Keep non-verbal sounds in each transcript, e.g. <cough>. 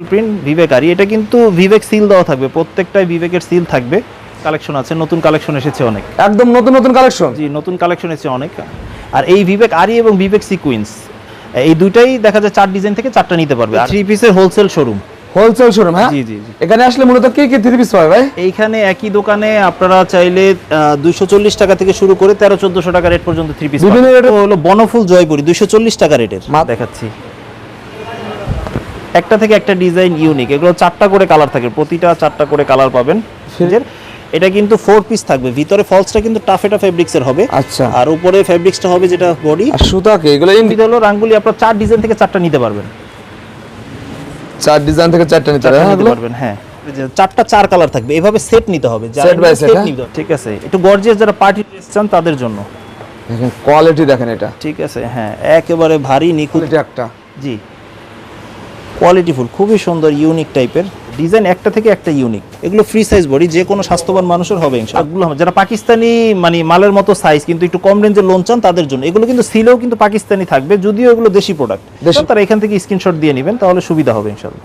Print Vivek আর এটা কিন্তু Vivek seal দেওয়া থাকবে প্রত্যেকটাই ভিভেকের সিল থাকবে। কালেকশন আছে নতুন কালেকশন এসেছে অনেক। একদম নতুন নতুন কালেকশন জি নতুন কালেকশন এসেছে অনেক। আর এই ভিভেক আরি এবং ভিভেক সিকুয়েন্স এই দুইটাই দেখা যায় চার ডিজাইন থেকে চারটা নিতে পারবে। থ্রি পিসের হোলসেল শোরুম হোলসেল শোরুম হ্যাঁ? জি জি এখানে আসলে মূলত কি কি থ্রি পিস পাবে ভাই? এইখানে একই দোকানে আপনারা চাইলে দুইশো চল্লিশ টাকা থেকে শুরু করে তেরো চোদ্দশো টাকা রেট পর্যন্ত থ্রি পিস বিভিন্ন এর- হলো বনফুল জয়পুরি দুইশো চল্লিশ টাকা রেটের মা- দেখাচ্ছি। একটা থেকে একটা ডিজাইন ইউনিক এগুলো চারটা করে কালার থাকে প্রতিটা চারটা করে কালার পাবেন। ফ্রিজের এটা কিন্তু ফোর পিস থাকবে। ভিতরে ফলসটা কিন্তু টাফেটা ফেব্রিক্সের হবে। আচ্ছা। আর উপরে ফেব্রিক্সটা হবে যেটা বডি আর সুতা কি এগুলো এটা হলো রাঙ্গুলি আপনার চার ডিজাইন থেকে চারটা নিতে পারবেন। চার ডিজাইন থেকে চারটা নিতে পারবেন। হ্যাঁ। চারটা চার কালার থাকবে। এভাবে সেট নিতে হবে। হ্যাঁ? নিতে হবে, ঠিক আছে। একটু গর্জিয়াস যারা পার্টি ড্রেস চান তাদের জন্য। দেখেন কোয়ালিটি দেখেন এটা। ঠিক আছে হ্যাঁ। একেবারে ভারী নিখুঁত। একটা। জি। কোয়ালিটিফুল খুবই সুন্দর ইউনিক টাইপের ডিজাইন একটা থেকে একটা ইউনিক এগুলো ফ্রি সাইজ বডি যে কোনো স্বাস্থ্যবান মানুষের হবে এগুলো যারা পাকিস্তানি মানে মালের মতো সাইজ কিন্তু একটু কম রেঞ্জের লোন চান তাদের জন্য। এগুলো কিন্তু সিলেও কিন্তু পাকিস্তানি থাকবে যদিও এগুলো দেশি প্রোডাক্ট দেশি। তারা এখান থেকে স্ক্রিনশট দিয়ে নেবেন তাহলে সুবিধা হবে ইনশাআল্লাহ।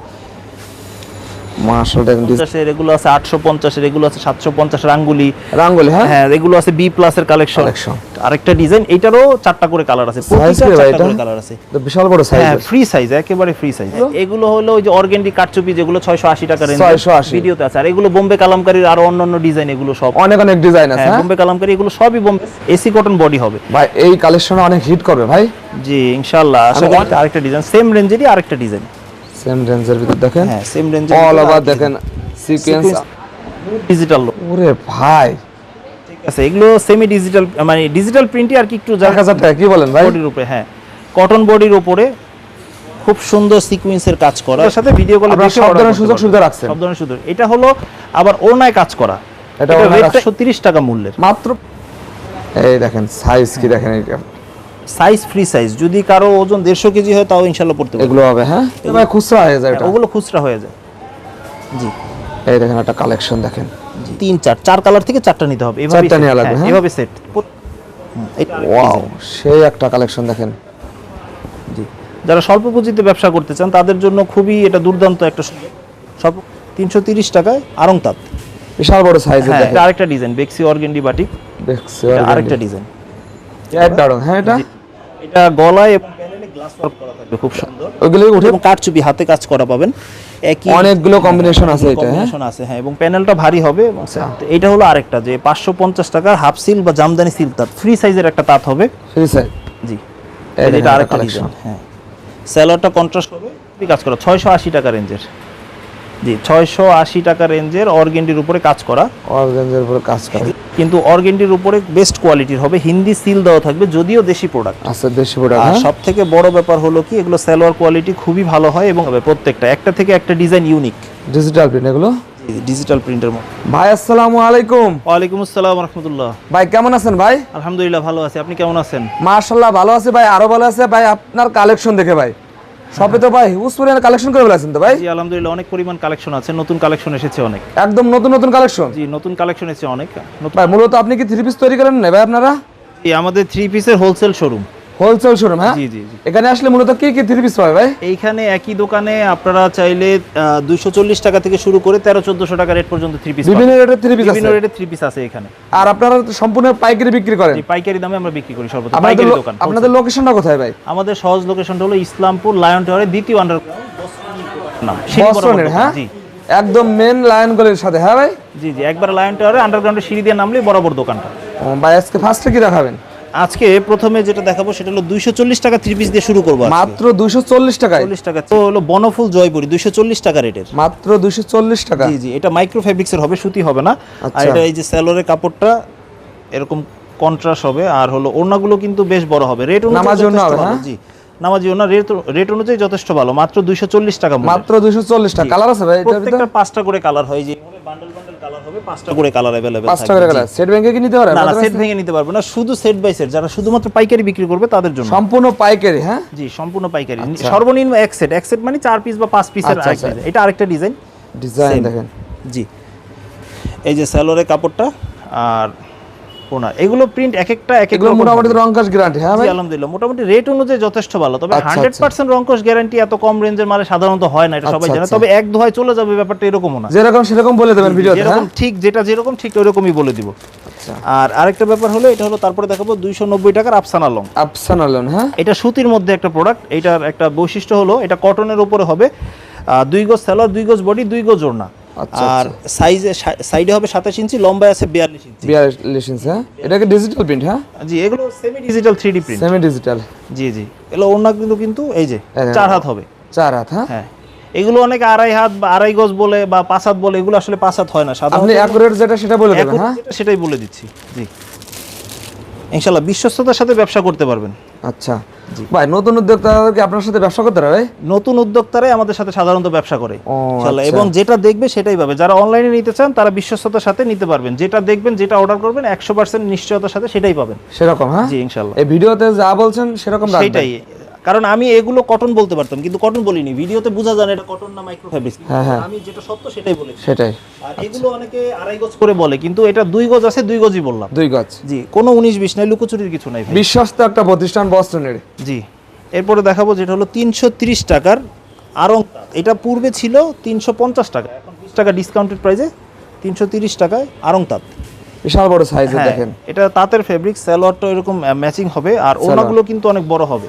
মাশাআল্লাহ দেখেন ডিজাইন পঞ্চাশের এগুলো আছে আটশো পঞ্চাশের এগুলো আছে সাতশো পঞ্চাশ রাঙ্গুলি রাঙ্গুলি হ্যাঁ? হ্যাঁ এগুলো আছে বি প্লাসের কালেকশন আরেকটা ডিজাইন এটারও চারটা করে কালার আছে। Size কি ভাই কালার আছে। বিশাল বড় সাইজ হ্যাঁ ফ্রি সাইজ একেবারে ফ্রি সাইজ এগুলো? হলো ওই যে অর্গেন্ডি কাটচুপি যেগুলো 680 টাকা রেঞ্জ 680 ভিডিওতে আছে। আর এগুলো বোম্বে কালামকারীর আরও অন্যান্য ডিজাইন এগুলো সব। অনেক অনেক ডিজাইন আছে হ্যাঁ হ্যাঁ? বোম্বে কালামকারী এগুলো সবই বোম্বে। এসি কটন বডি হবে। ভাই এই কালেকশন অনেক হিট করবে ভাই। জি ইনশাআল্লাহ। আরেকটা ডিজাইন সেম রেঞ্জেরই আরেকটা ডিজাইন সেম রেঞ্জের ভিতর দেখেন? হ্যাঁ সেম রেঞ্জের অল ওভার দেখেন সিকোয়েন্স ডিজিটাল ওরে ভাই। ঠিক আছে এগুলো সেমি ডিজিটাল মানে ডিজিটাল প্রিন্টই আর কি একটু এক হাজার টাকা কি বলেন ভাই? বডির উপরে হ্যাঁ। কটন বডির উপরে খুব সুন্দর সিকোয়েন্সের কাজ করা। এর সাথে ভিডিও কলে আপনারা সব ধরনের সুযোগ সুবিধা রাখছেন। সব ধরনের সুযোগ। এটা হলো আবার ওড়নায় কাজ করা। এটা এটা ওড়নায় রেটটা কাজ- 36 টাকা মূল্যের। মাত্র এই দেখেন সাইজ কি দেখেন এটা সাইজ ফ্রি সাইজ যদি কারও ওজন দেড়শো কেজি হয় তাও ইনশাল্লাহ পড়তে এগুলো হবে হ্যাঁ? খুচরা হয়ে যায় এটা? ওগুলো খুচরা হয়ে যায়। জি। এই দেখেন একটা কালেকশন দেখেন। তিন চার চার কালার থেকে চারটা নিতে হবে। এভাবে চারটা লাগবে, হ্যাঁ? এভাবে সেট ওয়াও সেই একটা কালেকশন দেখেন। জি। যারা স্বল্প পুঁজিতে ব্যবসা করতে চান তাদের জন্য খুবই এটা দুর্দান্ত একটা। স্বল্প তিনশো তিরিশ টাকায় আরং তাঁত। বিশাল বড় সাইজের হ্যাঁ আরেকটা ডিজাইন বেক্সি অর্গেন্ডি বাটিক আরেকটা ডিজাইন দারুণ হ্যাঁ এটা? এটা গলায় এবং প্যানেলে গ্লাস ওয়ার্ক করা থাকবে খুব সুন্দর। ওইগুলো উঠে এবং কাঠচুপি হাতে কাজ করা পাবেন। একই অনেকগুলো combination আছে এটা, হ্যাঁ? কম্বিনেশন আছে হ্যাঁ এবং প্যানেলটা ভারী হবে এটা হলো আরেকটা যে পাঁচশো পঞ্চাশ টাকার হাফ সিল বা জামদানি সিল তাঁত ফ্রি সাইজের একটা তাঁত হবে। ফ্রি সাইজ জি। এটা আরেকটা ডিজাইন হ্যাঁ। স্যালোয়ারটা কন্ট্রাস্ট হবে কাজ করা ছয়শো আশি টাকা রেঞ্জের জি ছয়শো আশি টাকা রেঞ্জের অর্গেন্ডির উপরে কাজ করা। অর্গানজের উপরে কাজ করে। কিন্তু অর্গেন্ডির উপরে বেস্ট কোয়ালিটির হবে হিন্দি সিল দেওয়া থাকবে যদিও দেশি প্রোডাক্ট আচ্ছা দেশি প্রোডাক্ট আর হ্যাঁ? সব থেকে বড় ব্যাপার হলো কি এগুলো সালোয়ার কোয়ালিটি খুবই ভালো হয় এবং হবে প্রত্যেকটা একটা থেকে একটা ডিজাইন ইউনিক ডিজিটাল প্রিন্ট এগুলো? ডিজিটাল প্রিন্টের ভাই আসসালামু আলাইকুম। ওয়ালাইকুম আসসালাম রহমতুল্লাহ। ভাই কেমন আছেন ভাই? আলহামদুলিল্লাহ ভালো আছি। আপনি কেমন আছেন? মাশাল্লাহ ভালো আছে ভাই আরও ভালো আছে। ভাই আপনার কালেকশন দেখে ভাই। সবে তো ভাই উসপুরিয়ান কালেকশন করে ফেলেছেন তো ভাই? জি আলহামদুলিল্লাহ অনেক পরিমাণ কালেকশন আছে নতুন কালেকশন এসেছে অনেক। একদম নতুন নতুন কালেকশন জি নতুন কালেকশন এসেছে অনেক। ভাই মূলত আপনি কি থ্রি পিস তৈরি করেন না ভাই আপনারা? জি, আমাদের থ্রি পিসের হোলসেল শোরুম হোলসেল শোরুম হ্যাঁ? জি জি এখানে আসলে মূলত কি কি থ্রি পিস পাবে ভাই? এইখানে একই দোকানে আপনারা চাইলে দুইশো চল্লিশ টাকা থেকে শুরু করে তেরো চোদ্দশো টাকা রেট পর্যন্ত থ্রি পিস বিভিন্ন রেটের থ্রি পিস বিভিন্ন আছে। রেটের থ্রি পিস আছে এখানে। আর আপনারা সম্পূর্ণ পাইকারি বিক্রি করেন? জি, পাইকারি দামে আমরা বিক্রি করি সর্বোচ্চ পাইকারি দোকান আপনাদের লোকেশনটা কোথায় ভাই? আমাদের সহজ লোকেশনটা হলো ইসলামপুর লায়ন টাওয়ারের দ্বিতীয় আন্ডার নাম হ্যাঁ? জি। একদম মেন লায়ন গলির সাথে হ্যাঁ ভাই? জি জি একবার লায়ন টাওয়ারে আন্ডারগ্রাউন্ডে সিঁড়ি দিয়ে নামলে বরাবর দোকানটা। ভাই আজকে ফার্স্টে কি দেখাবেন? আজকে প্রথমে যেটা দেখাবো সেটা হলো দুইশো চল্লিশ টাকা থ্রি পিস দিয়ে শুরু করব মাত্র দুশো চল্লিশ টাকায়? চল্লিশ টাকা। তো হলো বনফুল জয়পুরি দুইশো চল্লিশ টাকা রেটের। মাত্র দুশো চল্লিশ টাকা? জি জি এটা মাইক্রো ফেব্রিক্সের হবে সুতি হবে না। আর আচ্ছা। এটা এই যে স্যালোরের কাপড়টা এরকম কন্ট্রাস্ট হবে। আর হলো ওড়নাগুলো কিন্তু বেশ বড় হবে। রেট নামাজি ওড়না হবে? জি নামাজি ওড়না রেট রেট অনুযায়ী যথেষ্ট ভালো। মাত্র দুইশো চল্লিশ টাকা মাত্র চল্লিশ টাকা। কালার আছে ভাই প্রত্যেকটা পাঁচটা করে কালার হয়। যে বান্ডেল বান্ডেল কালার হবে পাঁচটা করে কালার অ্যাভেলেবেল পাঁচ টাকা কালার সেট ব্যাংকে কি নিতে পারে না না সেট ভেঙে নিতে পারবে না শুধু সেট বাই সেট যারা শুধুমাত্র পাইকারি বিক্রি করবে তাদের জন্য। সম্পূর্ণ পাইকারি হ্যাঁ? জি সম্পূর্ণ পাইকারি। সর্বনিম্ন এক সেট এক সেট মানে চার পিস বা পাঁচ পিসের আচ্ছা, আচ্ছা। এটা আরেকটা ডিজাইন ডিজাইন দেখেন। জি। এই যে স্যালোরের কাপড়টা আর ওনার এগুলো প্রিন্ট এক একটা এক এগুলো মোটামুটি। রংকাশ গ্যারান্টি হ্যাঁ ভাই? আলহামদুলিল্লাহ। মোটামুটি রেট অনুযায়ী যথেষ্ট ভালো তবে আচ্ছা, হান্ড্রেড পার্সেন্ট রঙ্কশ গ্যারান্টি এত কম রেঞ্জের মালে সাধারণত হয় না এটা সবাই আচ্ছা, জানে। আচ্ছা। তবে এক দোহায় চলে যাবে ব্যাপারটা এরকমও না। যেরকম সেরকম বলে দেবেন ভিডিওতে যেরকম হ্যাঁ? ঠিক যেটা যেরকম ঠিক ওরকমই বলে দিব। আচ্ছা। আর আরেকটা ব্যাপার হলো এটা হলো তারপরে দেখাবো দুইশো নব্বই টাকার আফসানা লং আফসান আলম হ্যাঁ? এটা সুতির মধ্যে একটা প্রোডাক্ট এটার একটা বৈশিষ্ট্য হলো এটা কটনের উপরে হবে। দুই গজ সেলর দুই গজ বডি দুই গজ ওড়না। আর সাইজে সাইডে হবে সাতাশ ইঞ্চি লম্বায় আছে বিয়াল্লিশ ইঞ্চি। বিয়াল্লিশ ইঞ্চি হ্যাঁ? এটাকে ডিজিটাল প্রিন্ট হ্যাঁ? জি এগুলো semi digital three D print semi digital জি জি। এগুলো ওড়না কিন্তু কিন্তু এই যে। চার হাত হবে। চার হাত হ্যাঁ? হ্যাঁ। এগুলো অনেকে আড়াই হাত বা আড়াই গজ বলে বা পাঁচ হাত বলে এগুলো আসলে পাঁচ হাত হয় না। সাধারণত আপনি অ্যাকুরেট যেটা সেটা বলে দেবেন হ্যাঁ? সেটাই বলে দিচ্ছি। জি। ইনশাল্লাহ বিশ্বস্ততার সাথে ব্যবসা করতে পারবেন। আচ্ছা। ভাই নতুন উদ্যোক্তাদেরকে আপনার সাথে ব্যবসা করতে হবে নতুন উদ্যোক্তারাই আমাদের সাথে সাধারণত ব্যবসা করে আচ্ছা। এবং যেটা দেখবে সেটাই পাবে। যারা অনলাইনে নিতে চান তারা বিশ্বস্ততার সাথে নিতে পারবেন। যেটা দেখবেন যেটা অর্ডার করবেন একশো পার্সেন্ট নিশ্চয়তার সাথে সেটাই পাবেন। সেরকম হ্যাঁ? জি ইনশাল্লাহ এই ভিডিওতে যা বলছেন সেরকম সেটাই। কারণ আমি এগুলো কটন বলতে পারতাম কিন্তু কটন বলিনি। ভিডিওতে বোঝা যায় এটা কটন না মাইক্রো ফ্যাব্রিক হ্যাঁ। আমি যেটা সত্য সেটাই বলেছি। সেটাই। আর এগুলো অনেকে আড়াই গজ করে বলে কিন্তু এটা দুই গজ আছে দুই গজই বললাম। দুই গজ। জি কোনো উনিশ বিশ নাই লুকোচুরির কিছু নাই। বিশ্বস্ত একটা প্রতিষ্ঠান বস্টনের। জি এরপরে দেখাবো যেটা হলো তিনশো তিরিশ টাকার আরং এটা পূর্বে ছিল তিনশো পঞ্চাশ টাকা এখন বিশ টাকা ডিসকাউন্টেড প্রাইসে তিনশো তিরিশ টাকায় আরং তাঁত। বিশাল বড় সাইজের হ্যাঁ, দেখেন। এটা তাঁতের ফেব্রিক সালোয়ারটা এরকম ম্যাচিং হবে আর ওনাগুলো কিন্তু অনেক বড় হবে।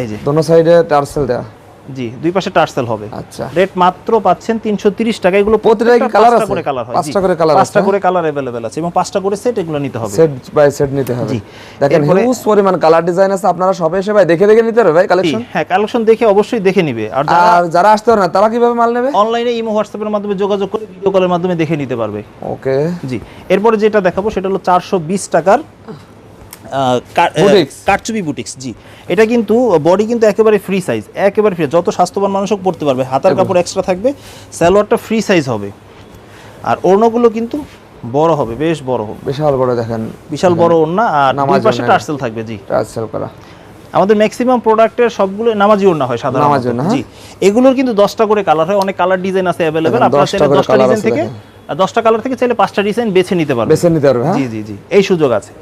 এই যে। দোনো সাইডে টার্সেল দেওয়া জি দুই পাশে টার্সেল হবে। আচ্ছা। রেট মাত্র পাচ্ছেন তিনশো তিরিশ টাকা। এগুলো প্রতিটাই কি প্রত্যেকটা colour পাঁচটা আছে? করে কালার হয়। পাঁচটা করে colour পাঁচটা করে কালার অ্যাভেলেবেল আছে এবং পাঁচটা করে সেট এগুলো নিতে হবে। সেট বাই সেট নিতে হবে। জি। দেখেন হিউজ পরিমাণ কালার ডিজাইন আছে। আপনারা এসে ভাই দেখে দেখে নিতে ভাই কালেকশন হ্যাঁ কালেকশন দেখে অবশ্যই দেখে নিবে। আর যারা আর যারা আসতে পারে না তারা কীভাবে মাল নেবে? অনলাইনে ইমো হোয়াটসঅ্যাপের মাধ্যমে যোগাযোগ করে ভিডিও কলের মাধ্যমে দেখে নিতে পারবে। ওকে জি এরপরে যেটা দেখাবো সেটা হলো চারশো বিশ টাকার কারচুপি বুটিক্স জি। এটা কিন্তু বডি কিন্তু একেবারে ফ্রি সাইজ একেবারে ফ্রি যত স্বাস্থ্যবান মানুষ হোক পড়তে পারবে। হাতার কাপড় এক্সট্রা থাকবে সালোয়ারটা ফ্রি সাইজ হবে। আর ওড়নাগুলো কিন্তু বড় হবে বেশ বড় হবে। বিশাল বড় দেখেন। বিশাল বড় ওড়না আর দুই পাশে। টার্সেল থাকবে জি। টার্সেল করা। আমাদের ম্যাক্সিমাম প্রোডাক্টের সবগুলো নামাজি ওড়না হয় সাধারণত নামাজি ওড়না, হ্যাঁ। জি। এগুলোর কিন্তু দশটা করে কালার হয় অনেক কালার ডিজাইন আছে দেখেন, আপনারা চাইলে করে দশটা colour ডিজাইন থেকে দেখেন। আর দশটা কালার থেকে চাইলে পাঁচটা ডিজাইন বেছে নিতে পারবেন। বেছে নিতে পারবে হ্যাঁ? জি জি জি। এই সুযোগ আছে।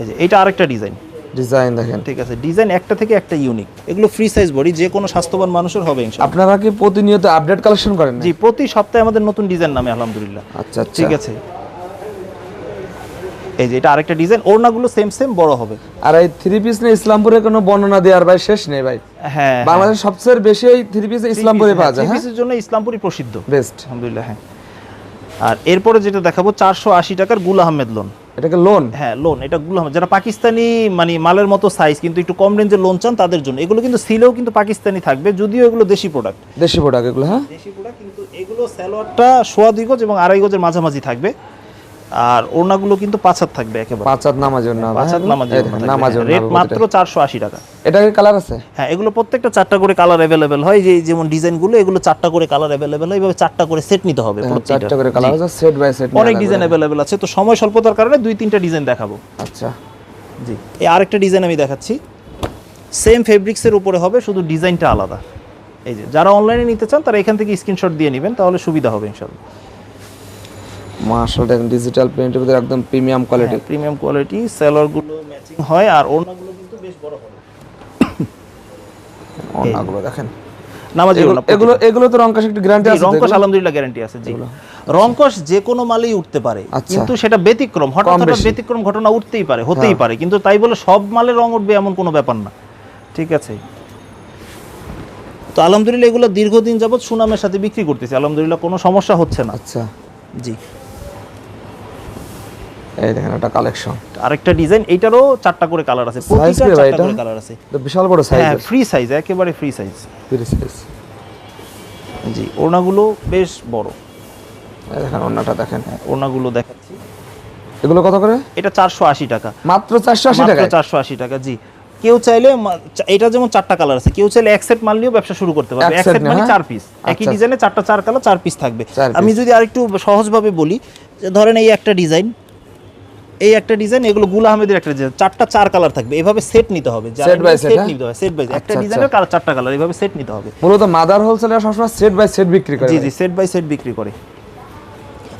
এই যে এটা আরেকটা ডিজাইন। ডিজাইন দেখেন। ঠিক আছে ডিজাইন একটা থেকে একটা ইউনিক। এগুলো ফ্রি সাইজ বডি যে কোনো স্বাস্থ্যবান মানুষের হবে আপনারা কি প্রতিনিয়ত আপডেট কালেকশন করেন জি প্রতি সপ্তাহে আমাদের নতুন ডিজাইন নামে আলহামদুলিল্লাহ। আচ্ছা আচ্ছা। ঠিক আছে। এই যে এটা আরেকটা ডিজাইন ওড়নাগুলো সেম সেম বড় হবে। আর এই থ্রি পিস নিয়ে ইসলামপুরে কোনো বর্ণনা দেওয়ার ভাই শেষ নেই ভাই। হ্যাঁ বাংলাদেশের সবচেয়ে বেশি এই থ্রি পিস ইসলামপুরে পাওয়া যায় হ্যাঁ? পিসের জন্য ইসলামপুরি প্রসিদ্ধ। বেস্ট আলহামদুলিল্লাহ হ্যাঁ। আর এরপরে যেটা দেখাবো চারশো আশি টাকার গুল আহমেদ লোন এটাকে লোন হ্যাঁ লোন এটা গুলো যারা পাকিস্তানি মানে মালের মতো সাইজ কিন্তু একটু কম রেঞ্জের লোন চান তাদের জন্য। এগুলো কিন্তু সিলেও কিন্তু পাকিস্তানি থাকবে যদিও এগুলো দেশি প্রোডাক্ট দেশি প্রোডাক্ট এগুলো হ্যাঁ? দেশি প্রোডাক্ট কিন্তু এগুলো স্যালোয়ারটা সোয়া দুই গজ এবং আড়াই গজের মাঝামাঝি থাকবে। আর ওড়নাগুলো কিন্তু পাঁচ হাত থাকবে একেবারে। পাঁচ হাত নামাজ না পাঁচ হাত নামাজি নামাজ রেট মাত্র চারশো আশি টাকা। এটাকে কালার আছে? হ্যাঁ এগুলো প্রত্যেকটা চারটা করে কালার অ্যাভেলেবেল হয়। যে যেমন ডিজাইনগুলো এগুলো চারটা করে কালার অ্যাভেলেবেল হয়। এইভাবে চারটা করে সেট নিতে হবে প্রত্যেকটা। চারটা করে কালার আছে সেট বাই সেট অনেক ডিজাইন অ্যাভেলেবেল আছে। তো সময় স্বল্পতার কারণে দুই তিনটা ডিজাইন দেখাবো। আচ্ছা। জি। এই আরেকটা ডিজাইন আমি দেখাচ্ছি। সেম ফেব্রিক্সের উপরে হবে শুধু ডিজাইনটা আলাদা। এই যে যারা অনলাইনে নিতে চান তারা এখান থেকে স্ক্রিনশট দিয়ে নেবেন তাহলে সুবিধা হবে ইনশাল্লাহ দেখেন ডিজিটাল প্রিন্টের ভিতরে একদম প্রিমিয়াম কোয়ালিটি প্রিমিয়াম কোয়ালিটি সেলরগুলো ম্যাচিং হয় আর ওড়নাগুলো কিন্তু বেশ বড় হবে। দেখেন। নামাজি এগুলো এগুলো তো রংকাশ একটু গ্যারান্টি আছে রংকশ আলহামদুলিল্লাহ গ্যারান্টি আছে জি। রংকশ যে কোনো মালেই উঠতে পারে আচ্ছা। কিন্তু সেটা ব্যতিক্রম হঠাৎ হঠাৎ ব্যতিক্রম ঘটনা উঠতেই পারে হতেই হ্যাঁ। পারে কিন্তু তাই বলে সব মালে রং উঠবে এমন কোনো ব্যাপার না। ঠিক আছে? তো আলহামদুলিল্লাহ এগুলো দীর্ঘদিন যাবৎ সুনামের সাথে বিক্রি করতেছি আলহামদুলিল্লাহ কোনো সমস্যা হচ্ছে না। আচ্ছা। জি। এই দেখেন একটা কালেকশন আরেকটা ডিজাইন এইটারও চারটা করে কালার আছে। প্রতিটা চারটা করে কালার আছে। বিশাল বড় হ্যাঁ ফ্রি সাইজ একেবারে ফ্রি সাইজ ফ্রি সাইজ জি ওড়নাগুলো বেশ বড়। দেখেন ওনাটা দেখেন। ওড়নাগুলো দেখাচ্ছি। এগুলো কত করে? এটা চারশো আশি টাকা। মাত্র চারশো আশি টাকা চারশো আশি টাকা জি। কেউ চাইলে এটা যেমন চারটা কালার আছে কেউ চাইলে এক সেট মাল নিয়েও ব্যবসা শুরু করতে পারবে। এক সেট মানে হ্যাঁ? চার পিস একই আচ্ছা। ডিজাইনে চারটা চার কালার চার পিস থাকবে। আমি যদি আরেকটু সহজভাবে বলি ধরেন এই একটা ডিজাইন এই একটা ডিজাইন এগুলো গুল আহমেদের একটা ডিজাইন চারটা চার কালার থাকবে। এভাবে সেট নিতে হবে। by set, set? নিতে হবে সেট বাই একটা আচ্ছা, ডিজাইনের কালার চারটা কালার এভাবে সেট নিতে হবে। মূলত মাদার হোলসেলার সবসময় সেট বাই সেট বিক্রি করে জি জি সেট বাই সেট বিক্রি করে।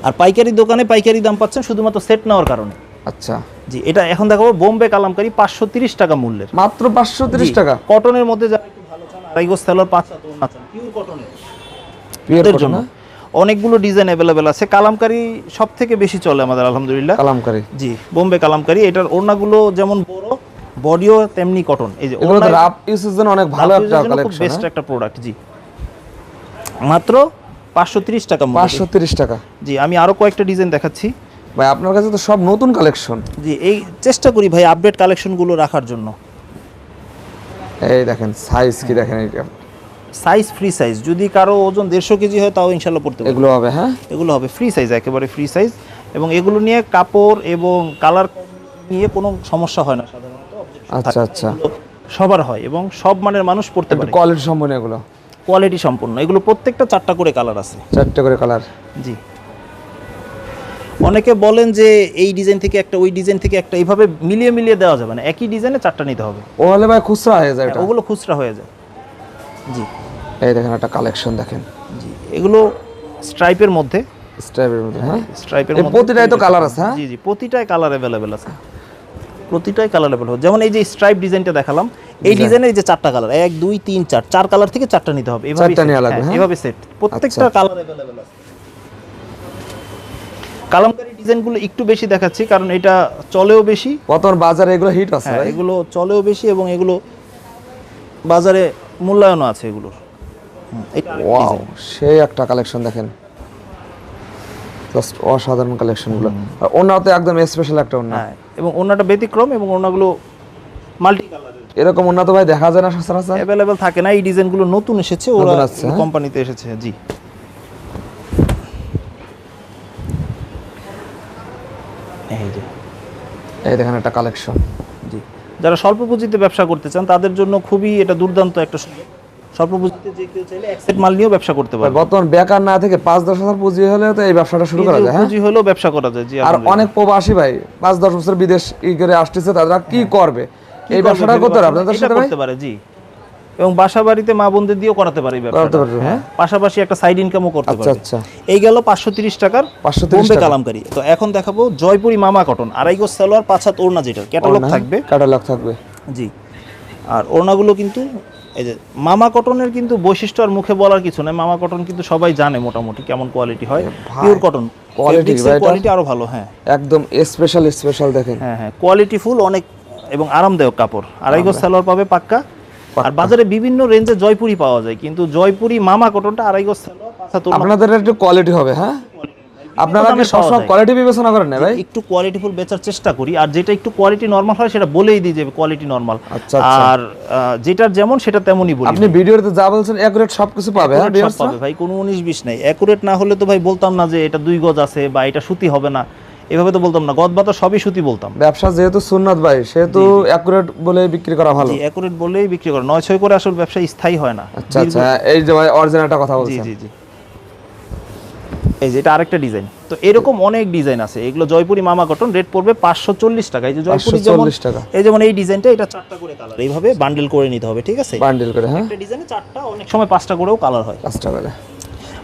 আর পাইকারি দোকানে পাইকারি দাম পাচ্ছেন শুধুমাত্র সেট নেওয়ার কারণে। আচ্ছা। জি এটা এখন দেখাবো বোম্বে কালামকারি পাঁচশো তিরিশ টাকা মূল্যের। মাত্র পাঁচশো তিরিশ টাকা। কটনের মধ্যে যারা একটু ভালো চান আড়াই গোজ সেলোর পাঁচ পিওর কটনের জন্য। অনেকগুলো ডিজাইন অ্যাভেলেবেল আছে। কালামকারি সব থেকে বেশি চলে আমাদের আলহামদুলিল্লাহ। কালামকারি? জি বোম্বে কালামকারি। এটার ওড়নাগুলো যেমন বড় বডিও তেমনি কটন এই যে ওড়নায়- রাফ ইউজের জন্য অনেক ভালো একটা কালেকশন বেস্ট একটা প্রোডাক্ট জি। মাত্র পাঁচশো তিরিশ টাকা মূল্য। পাঁচশো তিরিশ টাকা। জি আমি আরও কয়েকটা ডিজাইন দেখাচ্ছি। ভাই আপনার কাছে তো সব নতুন কালেকশন জি এই চেষ্টা করি ভাই আপডেট কালেকশনগুলো রাখার জন্য। এই দেখেন সাইজ কি দেখেন এইটা সাইজ ফ্রি সাইজ যদি কারও ওজন দেড়শো কেজি হয় তাও ইনশাল্লাহ পড়তে এগুলো হবে হ্যাঁ? এগুলো হবে ফ্রি সাইজ একেবারে ফ্রি সাইজ এবং এগুলো নিয়ে কাপড় এবং কালার নিয়ে কোনো সমস্যা হয় না সাধারণত। আচ্ছা আচ্ছা। সবার হয় এবং সব মানের মানুষ পড়তে পারে। কোয়ালিটি সম্পন্ন এগুলো? কোয়ালিটি সম্পূর্ণ। এগুলো প্রত্যেকটা চারটা করে কালার আছে। চারটা করে কালার জি। অনেকে বলেন যে এই ডিজাইন থেকে একটা ওই ডিজাইন থেকে একটা এইভাবে মিলিয়ে মিলিয়ে দেওয়া যাবে না। একই ডিজাইনে চারটা নিতে হবে। ও হলে ভাই খুচরা হয়ে যায় ওগুলো খুচরা হয়ে যায়। জি। এই দেখেন একটা কালেকশন দেখেন। জি এগুলো স্ট্রাইপের মধ্যে। স্ট্রাইপের মধ্যে হ্যাঁ? স্ট্রাইপের এই প্রতিটাই তো কালার আছে হ্যাঁ? জি জি প্রতিটাই কালার অ্যাভেলেবেল আছে। প্রতিটাই কালার অ্যাভেলেবল যেমন এই যে স্ট্রাইপ ডিজাইনটা দেখালাম এই ডিজাইনের এই যে চারটা কালার এক দুই তিন চার চার কালার থেকে চারটা নিতে হবে। এভাবে চারটা নেওয়া লাগবে, হ্যাঁ? এভাবে সেট প্রত্যেকটা কালার অ্যাভেলেবল আছে। কালামকারী ডিজাইনগুলো একটু বেশি দেখাচ্ছি কারণ এটা চলেও বেশি। বর্তমান বাজারে এগুলো হিট আছে হ্যাঁ এগুলো চলেও বেশি এবং এগুলো বাজারে মূল্যায়নও আছে এগুলোর ওয়াও। সেই একটা কালেকশন দেখেন। জাস্ট অসাধারণ কালেকশনগুলো। আর ওনাও তো একদম স্পেশাল একটা ওনা হ্যাঁ এবং ওনাটা ব্যতিক্রম এবং ওনাগুলো মাল্টি এরকম ওনা তো ভাই দেখা যায় না সচরাচর। অ্যাভেলেবেল থাকে না এই ডিজাইনগুলো নতুন এসেছে ওরা নতুন হ্যাঁ? কোম্পানিতে এসেছে জি। এই যে। এই দেখেন একটা কালেকশন যারা স্বল্প পুঁজিতে ব্যবসা করতে চান তাদের জন্য খুবই এটা দুর্দান্ত একটা স্বল্প পুঁজিতে যে কেউ চাইলে এক সেট মাল নিয়েও ব্যবসা করতে পারবে। বর্তমান বেকার না থেকে পাঁচ দশ হাজার পুঁজি হলে তো এই ব্যবসাটা শুরু করা যায় হ্যাঁ? পুঁজি হলেও ব্যবসা করা যায় জি আর অনেক প্রবাসী ভাই পাঁচ দশ বছর বিদেশ ই করে আসতেছে তারা কি করবে? এই ব্যবসাটা করতে পারে আপনাদের সাথে করতে পারে জি। এবং বাসা বাড়িতে মা বোনদের দিয়েও করাতে পারে পারবে, হ্যাঁ? পাশাপাশি একটা সাইড ইনকামও করতে আচ্ছা পারে আচ্ছা। এই গেল পাঁচশো তিরিশ টাকার 530 বোম্বে টাকা। তো এখন দেখাবো জয়পুরি মামা কটন। আড়াই গোজ সালোয়ার পাঁচ হাত ওড়না যেটা ক্যাটালগ থাকবে। ক্যাটালগ থাকবে। জি। আর ওড়নাগুলো কিন্তু এই যে মামা কটনের কিন্তু বৈশিষ্ট্য আর মুখে বলার কিছু নাই। মামা কটন কিন্তু সবাই জানে মোটামুটি কেমন কোয়ালিটি হয়। পিওর কটন কোয়ালিটি কোয়ালিটি আরও ভালো হ্যাঁ। একদম স্পেশাল স্পেশাল দেখেন। হ্যাঁ হ্যাঁ। কোয়ালিটি ফুল অনেক এবং আরামদায়ক কাপড়। আড়াই গজ সালোয়ার পাবে পাক্কা। আর বাজারে বিভিন্ন রেঞ্জে জয়পুরি পাওয়া যায় কিন্তু জয়পুরি মামা কটনটা আড়াই গজ ওড়না আপনাদের একটু কোয়ালিটি হবে হ্যাঁ? আপনারা কি সবসময় কোয়ালিটি বিবেচনা করেন না ভাই? একটু কোয়ালিটি ফুল বেচার চেষ্টা করি আর যেটা একটু কোয়ালিটি নর্মাল হয় সেটা বলেই দিই যে কোয়ালিটি নর্মাল আচ্ছা, আচ্ছা। আর যেটার যেমন সেটা তেমনই বলি আপনি ভিডিওতে যা বলছেন অ্যাকুরেট সবকিছু পাবে হ্যাঁ সব পাবে ভাই কোনো উনিশ বিশ নাই। অ্যাকুরেট না হলে তো ভাই বলতাম না যে এটা দুই গজ আছে বা এটা সুতি হবে না। এভাবে তো বলতাম না গদ বাতা সবই সুতি বলতাম। ব্যবসা যেহেতু সুন্নাত ভাই সেহেতু অ্যাকুরেট বলে বিক্রি করা ভালো। অ্যাকুরেট বলেই বিক্রি করে। নয় ছয় করে আসলে ব্যবসা স্থায়ী হয় না। আচ্ছা আচ্ছা এই যে ভাই অরিজিনালটা কথা বলছেন। জি জি। এই যে এটা আরেকটা ডিজাইন তো এরকম অনেক ডিজাইন আছে। এগুলো জয়পুরি মামা কটন রেট পড়বে পাঁচশো চল্লিশ টাকা। এই যে জয়পুরি যেমন 540 টাকা। এই যেমন এই ডিজাইনটা এটা চারটা করে কালার এইভাবে বান্ডেল করে নিতে হবে ঠিক আছে? বান্ডিল করে হ্যাঁ। একটা ডিজাইনে চারটা অনেক সময় পাঁচটা করেও কালার হয়। পাঁচটা করে।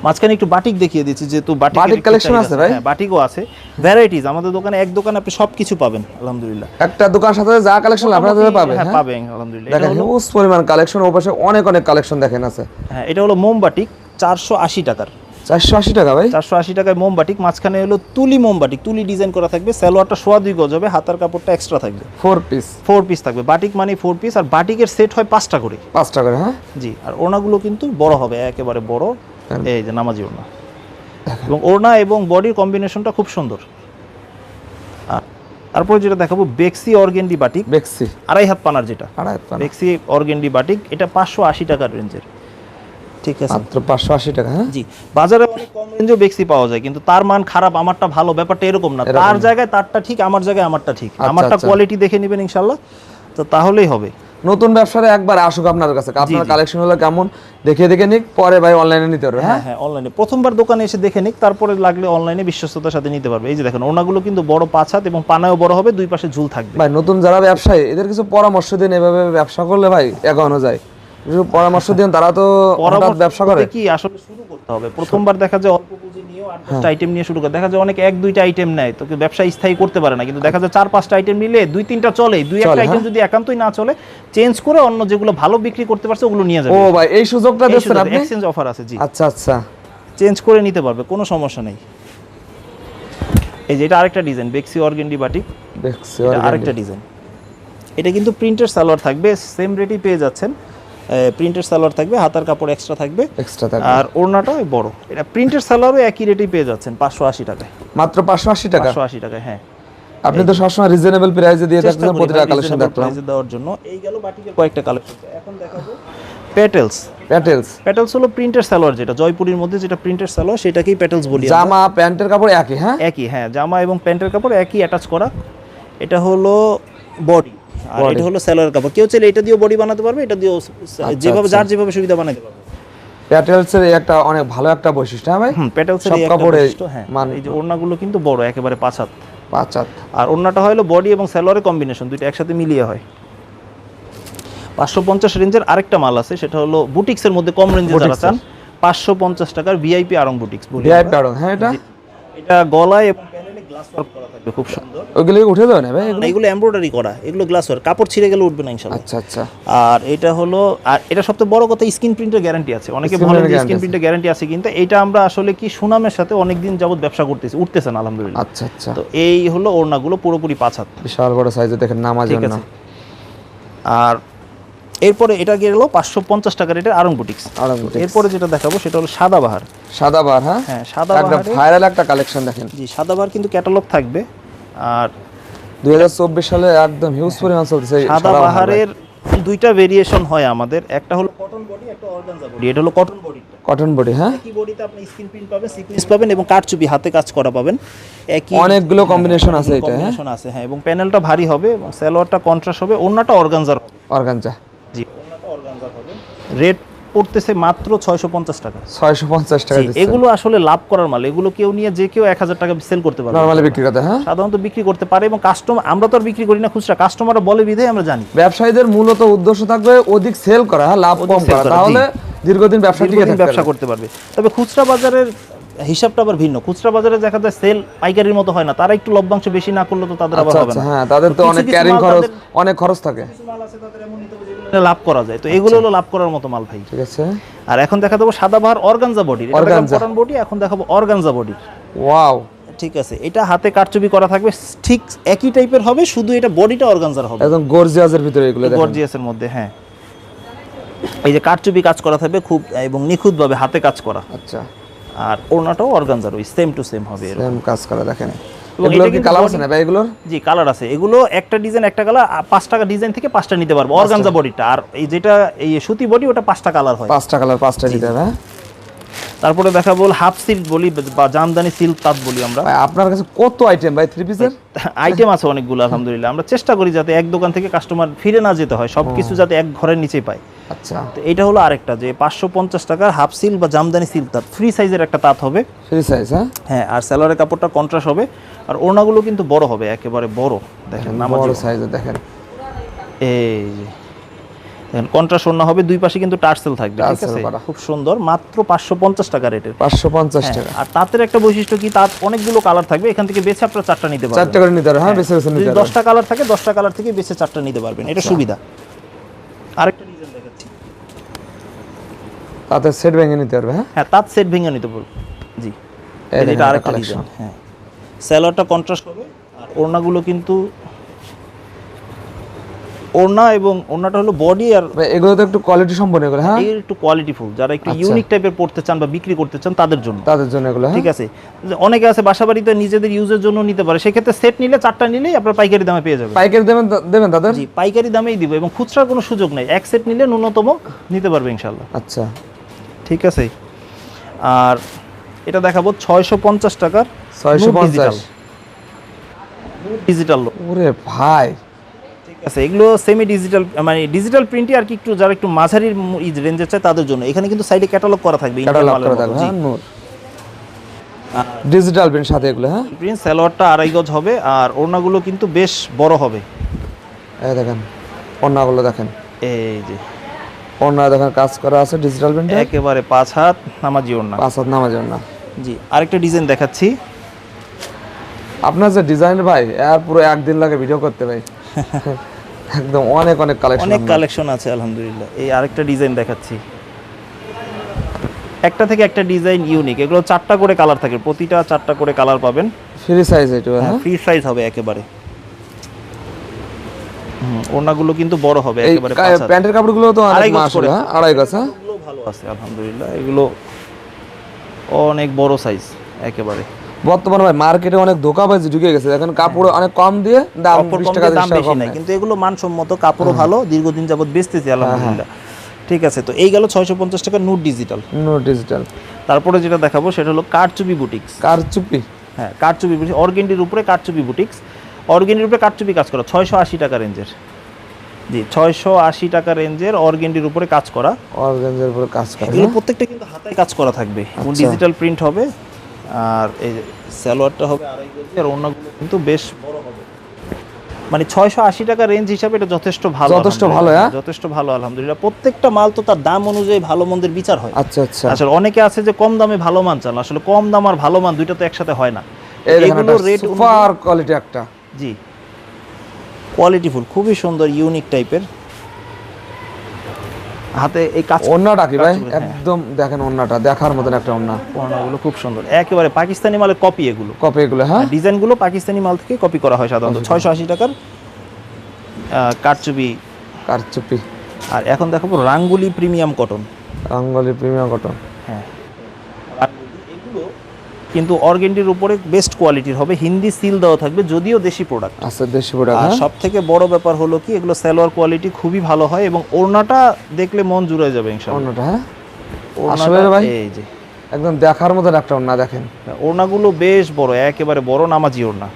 মাঝখানে একটু বাটিক দেখিয়ে দিচ্ছি যেহেতু বাটিক বাটিক collection আছে ভাই? হ্যাঁ বাটিকও আছে। ভ্যারাইটিস আমাদের দোকানে এক দোকানে আপনি সব কিছু পাবেন আলহামদুলিল্লাহ। একটা দোকান সাথে যা কালেকশন আপনাদের পাবে হ্যাঁ পাবেন আলহামদুলিল্লাহ। দেখেন হিউজ পরিমাণ কালেকশন ও পাশে অনেক অনেক কালেকশন দেখেন আছে। হ্যাঁ এটা হলো মোমবাটিক চারশো আশি টাকার। চারশো আশি টাকা ভাই? চারশো আশি টাকায় মোমবাটিক মাঝখানে হলো তুলি মোমবাটিক। তুলি ডিজাইন করা থাকবে সালোয়ারটা সোয়া দুই গজ হবে হাতার কাপড়টা এক্সট্রা থাকবে। ফোর পিস ফোর পিস থাকবে বাটিক মানে ফোর পিস আর বাটিকের সেট হয় পাঁচটা করে। পাঁচটা করে হ্যাঁ? জি আর ওড়নাগুলো কিন্তু বড় হবে একেবারে বড়। এই যে নামাজি ওড়না। এবং ওড়না এবং বডির কম্বিনেশনটা খুব সুন্দর। তারপরে যেটা দেখাবো বেক্সি অর্গেন্ডি বাটিক। বেক্সি। আড়াই হাত পানার যেটা। আড়াই। বেক্সি অর্গেন্ডি বাটিক এটা পাঁচশো আশি টাকার রেঞ্জের। ঠিক আছে। মাত্র পাঁচশো আশি টাকা হ্যাঁ? জি। বাজারে অনেক কম রেঞ্জেও বেক্সি পাওয়া যায় কিন্তু তার মান খারাপ আমারটা ভালো ব্যাপারটা এরকম না। তার জায়গায় তারটা ঠিক আমার জায়গায় আমারটা ঠিক। আচ্ছা, আমারটা আচ্ছা। কোয়ালিটি দেখে নেবেন ইনশাল্লাহ তো তাহলেই হবে। নতুন ব্যবসারে একবার আসুক আপনার কাছে। আপনার কালেকশন হলো কেমন? দেখে দেখে নিক পরে ভাই অনলাইনে নিতে পারবে হ্যাঁ হ্যাঁ? হ্যাঁ অনলাইনে প্রথমবার দোকানে এসে দেখে নিক তারপরে লাগলে অনলাইনে বিশ্বস্ততার সাথে নিতে পারবে। এই যে দেখেন ওনাগুলো কিন্তু বড় পাঁচ হাত এবং পানায়ও বড় হবে দুই পাশে ঝুল থাকবে। ভাই নতুন যারা ব্যবসায়ী এদের কিছু পরামর্শ দিন এভাবে ব্যবসা করলে ভাই এগোনো যায়। পরামর্শ দিন তারা তো ব্যবসা করে। কি আসলে শুরু করতে হবে। প্রথমবার দেখা যায় অল্প পুঁজি নিয়ে দশটা আইটেম নিয়ে শুরু করে। দেখা যায় অনেক এক দুইটা আইটেম নেয় তো ব্যবসা স্থায়ী করতে পারে না। কিন্তু দেখা যায় চার পাঁচটা আইটেম নিলে দুই তিনটা চলে দুই একটা আইটেম হ্যাঁ। যদি একান্তই না চলে চেঞ্জ করে অন্য যেগুলো ভালো বিক্রি করতে পারছে ওগুলো নিয়ে যাবে। ও ভাই এই সুযোগটা দিচ্ছেন আপনি? এক্সচেঞ্জ অফার আছে জি। আচ্ছা আচ্ছা। চেঞ্জ করে নিতে পারবে কোনো সমস্যা নেই। এই যে এটা আরেকটা ডিজাইন বেক্সি অর্গেন্ডি বাটিক এটা আরেকটা ডিজাইন এটা কিন্তু প্রিন্টের সালোয়ার থাকবে সেম রেটই পেয়ে যাচ্ছেন। প্রিন্টের সালোয়ার থাকবে হাতার কাপড় এক্সট্রা থাকবে। এক্সট্রা থাকবে। আর ওড়নাটা বড়। এটা প্রিন্টের সালোয়ারও একই রেটেই পেয়ে যাচ্ছেন পাঁচশো আশি টাকায়। মাত্র পাঁচশো আশি টাকা? পাঁচশো আশি টাকায় হ্যাঁ। আপনি তো সবসময় রিজনেবল প্রাইসে দিয়ে থাকতেন প্রতিটা কালেকশন দেখলাম। দেওয়ার জন্য। এই গেল বাটিকের কয়েকটা কালেকশন এখন দেখাবো প্যাটেলস প্যাটেলস প্যাটেলস হলো প্রিন্টের সালোয়ার যেটা জয়পুরের মধ্যে যেটা প্রিন্টের সালোয়ার সেটাকেই প্যাটেলস বলি জামা প্যান্টের কাপড় একই হ্যাঁ? একই হ্যাঁ জামা এবং প্যান্টের কাপড় একই অ্যাটাচ করা। এটা হলো বডি আর এটা হলো স্যালোয়ার কাপড়। কেউ চাইলে এটা দিয়েও বডি বানাতে পারবে এটা দিয়েও যেভাবে আচ্ছা। যার যেভাবে সুবিধা বানাতে পারবে। প্যাটেলসের একটা অনেক ভালো একটা বৈশিষ্ট্য হ্যাঁ ভাই? প্যাটেলসের সব কাপড়ে হ্যাঁ। মান এই যে ওড়নাগুলো কিন্তু বড় একেবারে পাঁচ হাত। পাঁচ হাত। আর ওড়নাটা হলো বডি এবং স্যালোয়ারের কম্বিনেশন দুইটা একসাথে মিলিয়ে হয়। পাঁচশো পঞ্চাশ রেঞ্জের আরেকটা মাল আছে সেটা হলো বুটিক্সের মধ্যে কম রেঞ্জে যারা চান পাঁচশো পঞ্চাশ টাকার ভিআইপি আরং বুটিক্স ভিআইপি। হ্যাঁ এটা? এটা গলায় এবং খুব সুন্দর। ওইগুলো উঠে যাবে না ভাই? এগুলো এমব্রয়ডারি করা এগুলো গ্লাস কাপড় ছিঁড়ে গেলে উঠবে না আচ্ছা আচ্ছা। আর এটা হলো আর এটা সবচেয়ে বড় কথা স্ক্রিন প্রিন্টের গ্যারান্টি আছে। অনেকে Screen বলেন printer যে স্ক্রিন প্রিন্টের গ্যারান্টি আছে। কিন্তু এটা আমরা আসলে কি সুনামের সাথে অনেকদিন যাবত ব্যবসা করতেছি উঠতেছে না আলহামদুলিল্লাহ। আচ্ছা আচ্ছা। তো এই হলো ওড়নাগুলো পুরোপুরি পাঁচ হাত। বিশাল বড় সাইজে দেখেন নামাজ ঠিক আছে। আর এরপরে এটা গিয়ে গেলো পাঁচশো পঞ্চাশ টাকার এটা আরং বুটিক্স। এরপরে যেটা দেখাবো সেটা হলো সাদাবাহার সাদাবার হ্যাঁ? হ্যাঁ সাদা একটা ভাইরাল একটা কালেকশন দেখেন। জি সাদাবাহার কিন্তু ক্যাটালগ থাকবে। আর দু হাজার চব্বিশ সালে একদম হিউজ পরিমাণ চলতেছে এই সাদা সাদাবাহার বাহারের দুইটা ভেরিয়েশন হয় আমাদের। একটা হলো কটন বডি একটা অর্গানজা বডি এটা হলো কটন বডি কটন বডি হ্যাঁ? একই বডিতে আপনি স্ক্রিন প্রিন্ট পাবেন সিকোয়েন্স পাবেন এবং কারচুপি হাতে কাজ করা পাবেন। একই অনেকগুলো কম্বিনেশন আছে এটা হ্যাঁ? কম্বিনেশন আছে হ্যাঁ এবং প্যানেলটা ভারী হবে এবং সালোয়ারটা কন্ট্রাস্ট হবে ওড়নাটা অর্গানজার অর্গানজা জি। রেট পড়তেছে মাত্র ছয়শো পঞ্চাশ টাকা। ছয়শো পঞ্চাশ টাকা এগুলো আসলে লাভ করার মাল। এগুলো কেউ নিয়ে যে কেউ এক হাজার টাকা সেল করতে পারবে। নর্মালি বিক্রি করতে হ্যাঁ? সাধারণত বিক্রি করতে পারে এবং কাস্টমার আমরা তো আর বিক্রি করি না খুচরা। কাস্টমাররা বলে বিধে আমরা জানি। ব্যবসায়ীদের মূলত উদ্দেশ্য থাকবে অধিক সেল করা হ্যাঁ? লাভ কম করা। তাহলে দীর্ঘদিন ব্যবসা টিকে ব্যবসা করতে পারবে। তবে খুচরা বাজারের হিসাবটা আবার ভিন্ন। খুচরা বাজারে দেখা যায় সেল পাইকারির মতো হয় না। তারা একটু লভ্যাংশ বেশি না করলে তো তাদের আবার আচ্ছা হবে আচ্ছা না হ্যাঁ তাদের তো অনেক ক্যারিং খরচ অনেক খরচ থাকে। লাভ করা যায়। তো এগুলো হলো লাভ করার মতো মাল ভাই। ঠিক আছে। আর এখন দেখা দেবো সাদা বাহার অর্গানজা বডি। কটন বডি এখন দেখাবো অর্গানজা বডি। ওয়াও। ঠিক আছে এটা হাতে কারচুপি করা থাকবে। ঠিক একই টাইপের হবে শুধু এটা বডিটা অর্গানজার হবে। একদম গর্জিয়াসের ভিতরে এগুলো গর্জিয়াসের মধ্যে হ্যাঁ। এই যে কারচুপি কাজ করা থাকবে খুব এবং নিখুঁতভাবে হাতে কাজ করা। আচ্ছা। আর ওড়নাটাও অর্গানজার ওই সেম টু সেম হবে। সেম কাজ করা দেখেন। এবং এগুলো এটা কি কালার আছে না ভাই এগুলোর? জি কালার আছে। এগুলো একটা ডিজাইন একটা কালার পাঁচ টাকা ডিজাইন থেকে পাঁচটা নিতে পারব অর্গানজা বডিটা আর এই যেটা এই সুতি বডি ওটা পাঁচটা কালার হয়। পাঁচটা কালার পাঁচটা দিতে হবে হ্যাঁ? তারপরে দেখা বল হাফ সিল্ক বলি বা জামদানি সিল্ক তাঁত বলি আমরা। ভাই আপনার কাছে কত আইটেম ভাই? থ্রি পিসের আইটেম আছে অনেকগুলো আলহামদুলিল্লাহ। আমরা চেষ্টা করি যাতে এক দোকান থেকে কাস্টমার ফিরে না যেতে হয় সবকিছু যাতে এক ঘরের নিচেই পায়। আচ্ছা। তো এটা হলো আরেকটা যে পাঁচশো পঞ্চাশ টাকার হাফ সিল বা জামদানি সিল্ক তাঁত ফ্রি সাইজের একটা তাঁত হবে। ফ্রি সাইজ হ্যাঁ? হ্যাঁ আর স্যালোয়ারের কাপড়টা কন্ট্রাস্ট হবে। আর ওড়নাগুলো কিন্তু বড় হবে একেবারে বড়। দেখেন বড় সাইজে দেখেন। এই দেখেন কন্ট্রাস্ট ওড়না হবে দুই পাশে কিন্তু টার্সেল থাকবে ঠিক আছে? খুব সুন্দর মাত্র পাঁচশো পঞ্চাশ টাকা রেটের। পাঁচশো পঞ্চাশ হ্যাঁ, টাকা। আর তাঁতের একটা বৈশিষ্ট্য কি? তাঁত অনেকগুলো কালার থাকবে এখান থেকে বেছে আপনারা চারটা নিতে পারবেন। চারটা করে নিতে হবে হ্যাঁ বেছে বেছে নিতে হবে দশটা কালার থাকে দশটা কালার থেকে বেছে চারটা নিতে পারবেন এটা আচ্ছা। সুবিধা। আরেকটা তাতে সেট ভেঙে নিতে পারবে হ্যাঁ? হ্যাঁ তাঁত সেট ভেঙে নিতে বলব জি। এটা আরেকটা। ডিজাইন হ্যাঁ। স্যালোয়ারটা কন্ট্রাস্ট হবে আর ওড়নাগুলো কিন্তু ওড়না এবং ওড়নাটা হলো বডি আর এগুলো তো একটু কোয়ালিটি সম্পন্ন এগুলো হ্যাঁ? এর একটু কোয়ালিটিফুল যারা একটু আচ্ছা। ইউনিক টাইপের পড়তে চান বা বিক্রি করতে চান তাদের জন্য। তাদের জন্য এগুলো হ্যাঁ? ঠিক আছে। অনেকে আছে বাসা বাড়িতে নিজেদের ইউজের জন্য নিতে পারে। সেক্ষেত্রে সেট নিলে চারটা নিলেই আপনার পাইকারি দামে পেয়ে যাবেন। পাইকারি দামে দেবেন দাদা জি পাইকারি দামেই দিব এবং খুচরার কোনো সুযোগ নেই। এক সেট নিলে ন্যূনতম নিতে পারবে ইনশাল্লাহ আচ্ছা। ঠিক আছে? আর এটা দেখাবো ছয়শো পঞ্চাশ টাকার ছয়শো পঞ্চাশ। ডিজিটাল ওরে ভাই। ঠিক আছে এগুলো সেমি ডিজিটাল মানে ডিজিটাল প্রিন্টই আর কি একটু যারা একটু মাঝারির রেঞ্জের চায় তাদের জন্য। এখানে কিন্তু সাইডে ক্যাটালগ করা থাকবে থাকবে হ্যাঁ ডিজিটাল প্রিন্ট সাথে এগুলো হ্যাঁ? প্রিন্ট সালোয়ারটা আড়াই গজ হবে আর ওড়নাগুলো কিন্তু বেশ বড় হবে। এই দেখেন ওড়নাগুলো দেখেন। এই যে। ওড়না দেখেন কাজ করা আছে ডিজিটাল প্রিন্টে একেবারে পাঁচ হাত নামাজি ওড়না। পাঁচ হাত নামাজ ওড়না। জি আরেকটা ডিজাইন দেখাচ্ছি। আপনার যে ডিজাইন ভাই আর পুরো একদিন লাগে ভিডিও করতে ভাই। <laughs> একদম অনেক অনেক কালেকশন অনেক কালেকশন আছে আলহামদুলিল্লাহ। এই আরেকটা ডিজাইন দেখাচ্ছি। একটা থেকে একটা ডিজাইন ইউনিক এগুলো চারটা করে কালার থাকে প্রতিটা চারটা করে কালার পাবেন। ফ্রি সাইজ এটা হ্যাঁ ফ্রি সাইজ হবে একেবারে। ওড়নাগুলো কিন্তু বড় হবে একেবারে প্যান্টের কাপড়গুলো তো আড়াই গজ করে। হ্যাঁ? আড়াই গজ হ্যাঁ? এগুলো ভালো আছে আলহামদুলিল্লাহ। এগুলো অনেক বড় সাইজ একেবারে। বর্তমানে ভাই মার্কেটে অনেক ধোকাবাজি ঢুকে গেছে। দেখেন কাপড় অনেক কম দিয়ে দাম কাপড় বিশ কম টাকা দিয়ে দাম বেশি নাই কিন্তু এগুলো মানসম্মত কাপড়ও ভালো দীর্ঘদিন যাবত বেচতেছি আলহামদুলিল্লাহ। ঠিক আছে তো এই গেল ছয়শো পঞ্চাশ টাকা নোট ডিজিটাল নোট ডিজিটাল তারপরে যেটা দেখাবো সেটা হলো কারচুপি বুটিক্স কার চুপি হ্যাঁ কারচুপি বুটিক্স অর্গেন্ডির উপরে কারচুপি বুটিক্স অর্গেন্ডির উপরে কারচুপি কাজ করা ছয়শো আশি টাকা রেঞ্জের। জি ছয়শো আশি টাকা রেঞ্জের অর্গেন্ডির উপরে কাজ করা। অর্গানজার উপরে কাজ করে। এগুলো প্রত্যেকটা কিন্তু হাতায় কাজ করা থাকবে। আচ্ছা। ডিজিটাল প্রিন্ট হবে আর এই যে সালোয়ারটা হবে আড়াই গজি আর অন্যগুলো কিন্তু বেশ বড় হবে। মানে ছয়শো আশি টাকা রেঞ্জ হিসাবে এটা যথেষ্ট ভালো যথেষ্ট ভালো, হ্যাঁ? যথেষ্ট ভালো আলহামদুলিল্লাহ। প্রত্যেকটা মাল তো তার দাম অনুযায়ী ভালো মন্দের বিচার হয়। আচ্ছা আচ্ছা। আসলে অনেকে আছে যে কম দামে ভালো মান চান। আসলে কম দাম আর ভালো মান দুইটা তো একসাথে হয় না। এগুলো রেট সুপার কোয়ালিটি একটা। জি। কোয়ালিটিফুল খুবই সুন্দর ইউনিক টাইপের হাতে এই কাজ ওন্নাটা কি ভাই? হ্যাঁ। একদম দেখেন ওন্নাটা দেখার মতন একটা ওন্না ওড়নাগুলো খুব সুন্দর। একেবারে পাকিস্তানি মালের কপি এগুলো। কপি এগুলো হ্যাঁ? ডিজাইনগুলো পাকিস্তানি মাল থেকে কপি করা হয় সাধারণত। ছয়শো আশি টাকার আহ, কারচুপি। আর এখন দেখাবো Rangoli premium cotton Rangoli premium cotton হ্যাঁ। কিন্তু অর্গেন্ডির উপরে বেস্ট কোয়ালিটির হবে। হিন্দি সিল দেওয়া থাকবে যদিও দেশি প্রোডাক্ট আচ্ছা দেশি প্রোডাক্ট আর হ্যাঁ? সব থেকে বড় ব্যাপার হলো কি এগুলো সালোয়ার কোয়ালিটি খুবই ভালো হয় এবং ওড়নাটা দেখলে মন জুড়ে যাবে ইনশাআল্লাহ হ্যাঁ? ওড়নাটা ভাই? এই যে। একদম দেখার মতন একটা ওন্না দেখেন। ওড়নাগুলো বেশ বড় একেবারে বড় নামাজি ওড়না।